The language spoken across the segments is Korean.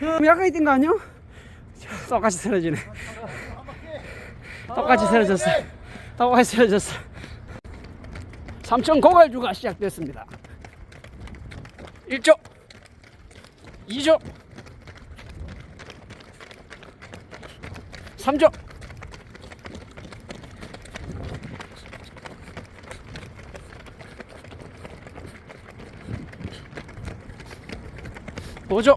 좀 약간 있던 거 아니야? 똑같이 쓰러지네. 똑같이 쓰러졌어. 똑같이 쓰러졌어. 삼천 고갈주가 시작됐습니다. 1조, 2조, 3조, 5조,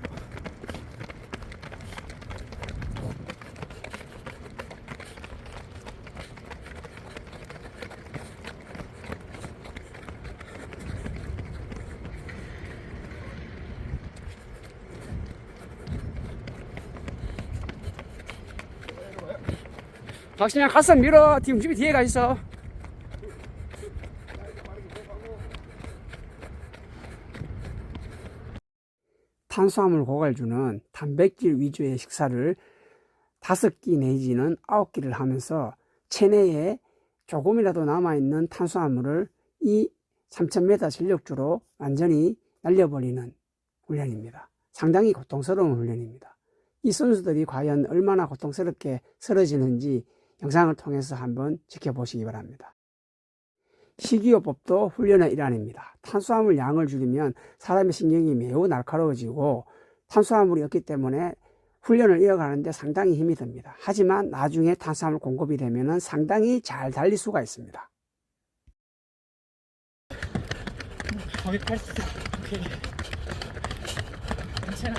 박신양 가서 밀어. 뒤 움직이 뒤에 가 있어. 탄수화물 고갈주는 단백질 위주의 식사를 다섯 끼 내지는 아홉 끼를 하면서 체내에 조금이라도 남아있는 탄수화물을 이 3000m 전력주로 완전히 날려버리는 훈련입니다. 상당히 고통스러운 훈련입니다. 이 선수들이 과연 얼마나 고통스럽게 쓰러지는지 영상을 통해서 한번 지켜보시기 바랍니다. 식이요법도 훈련의 일환입니다. 탄수화물 양을 줄이면 사람의 신경이 매우 날카로워지고 탄수화물이 없기 때문에 훈련을 이어가는데 상당히 힘이 듭니다. 하지만 나중에 탄수화물 공급이 되면 상당히 잘 달릴 수가 있습니다. 거기까지 오케이 괜찮아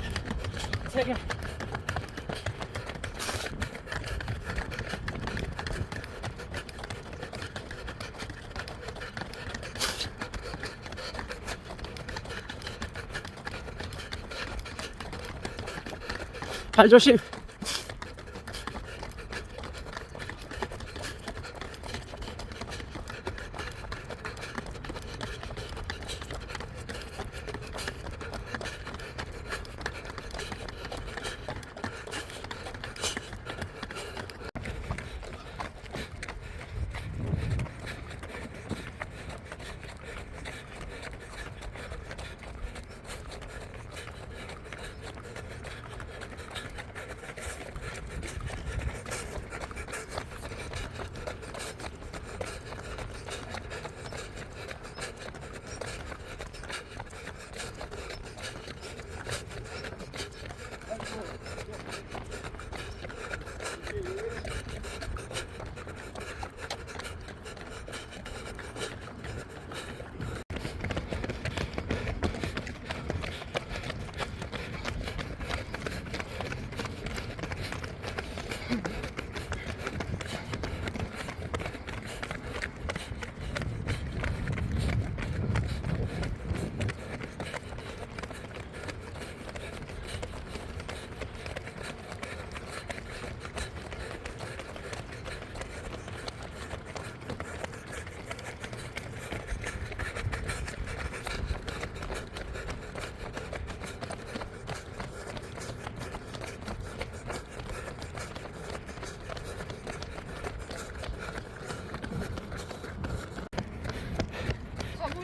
세개 발 조심.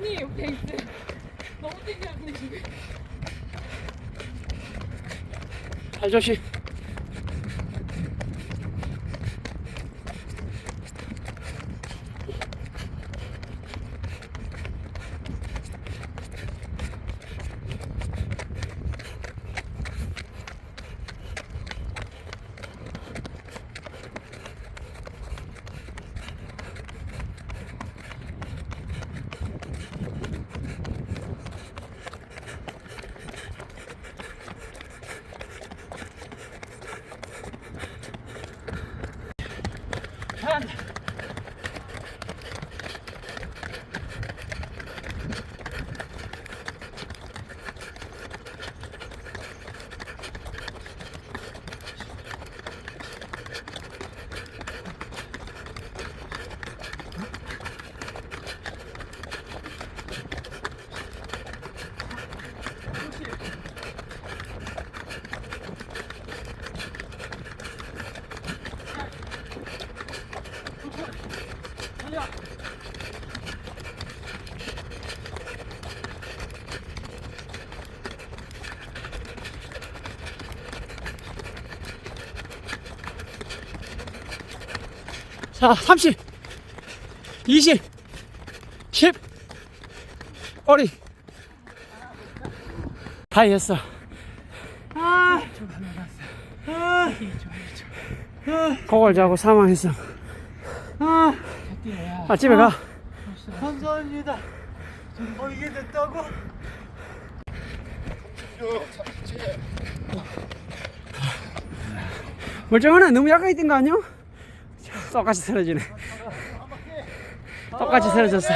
가문이 옆에 있어. 너무 땡겨는데 지금. 발 조심. Run! 자, 30, 20, 10, 꼬리. 다 했어. 아, 그걸 자고 사망했어. 아, 아, 집에 가. 감사합니다. 어, 이게 됐다고? 멀쩡하네. 너무 약하게 뛴거 아니야? 똑같이 쓰러지네. 똑같이 쓰러졌어.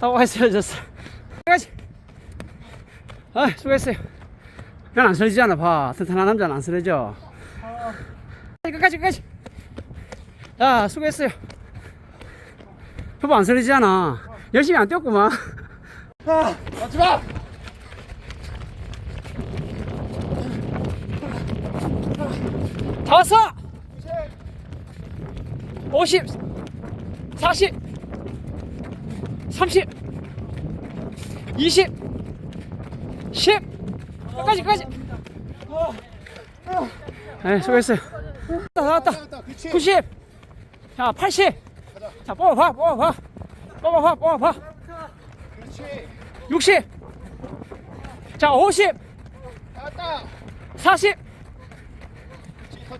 똑같이 쓰러졌어. 똑같이. 아, 수고했어요. 난 안 쓰러지지 않아, 봐. 튼튼한 남자는 안 쓰러져. 아, 끝까지, 끝까지. 자, 수고했어요. 표보 안 쓰러지지 않아. 열심히 안 뛰었구만. 아, 맞지 마! 다 왔어! 50 40 30 20 10 끝까지 끝까지. 아, 네 수고했어요. 다 나왔다. 90 자 80 자 뽑아봐 뽑아봐. 뽑아봐 뽑아봐. 60 자 50 40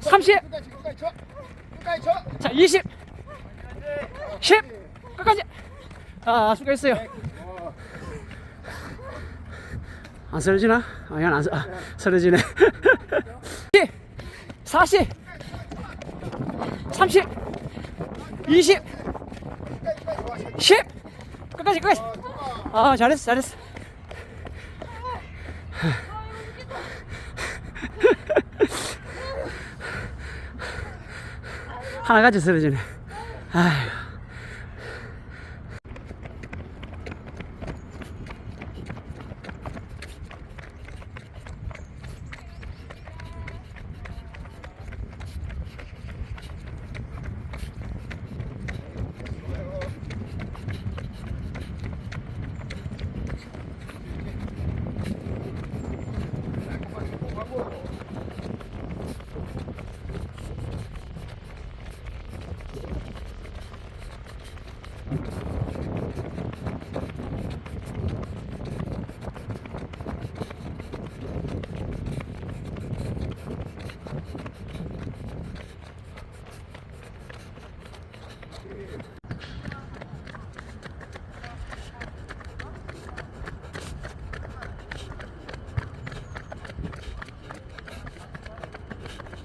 30 자 20 10, 끝까지. 아, 수고했어요. 안 쓰러지나? 아, 이건 안, 쓰- 아, 쓰러지네. 40, 30, 20, 10, 끝까지, 끝까지. 아, 잘했어, 잘했어. 하나같이 쓰러지네. 아휴.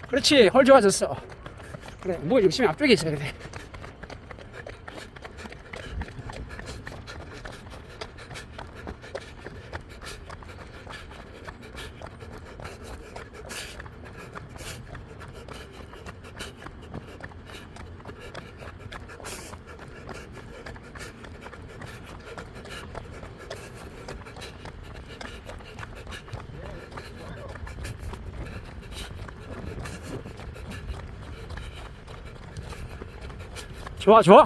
그렇지, 헐 좋아졌어. 그래, 뭐 열심히 앞쪽에 있어야 돼. 좋아, 좋아.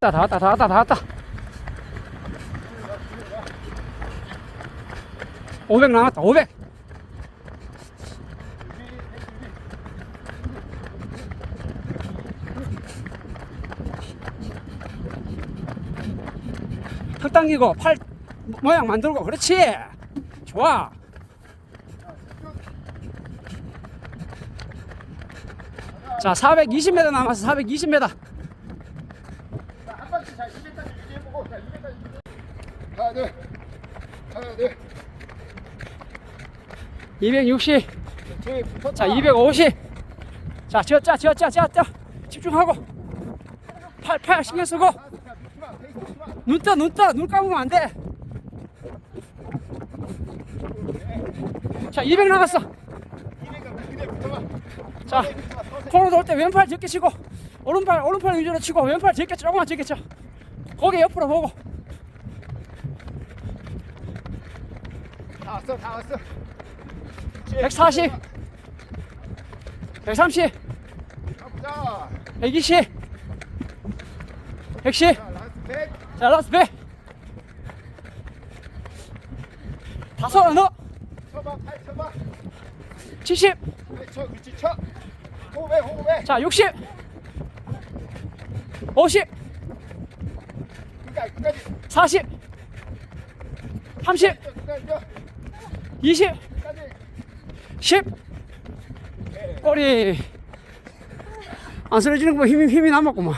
다 왔다, 다 왔다, 다 왔다. 500 남았다, 500. 당기고 팔 모양 만들고 그렇지 좋아 자 420m 남았어 420m 한 바퀴 자 200까지 유지해보고 자 200까지 유지. 하나 둘. 하나 둘. 260 뒤에 붙었다. 자 250. 자 지었자 지었자 지었자 집중하고 팔 팔 신경 쓰고 눈떠눈 감으면 안 돼. 자 200 남았어. 200까지 그대 붙어봐. 자 코너 돌 때 왼팔 적게 치고 오른팔 오른팔 위주로 치고 왼팔 적게 조금만 적게 쳐. 고개 옆으로 보고 다 왔어 다 왔어. 140 130 가보자. 120 110. 자, 라스트 백. 자, 라스트 100. 다섯 하나 더. 쳐봐, 팔 쳐봐. 70. 팔 쳐, 그렇지, 쳐. 호흡해, 호흡해. 자, 60. 50. 끝까지, 끝까지. 40. 30. 끝까지, 끝까지. 20. 끝까지. 10. 꼬리. 안 쓰러지는 거 힘이, 힘이 남았구만.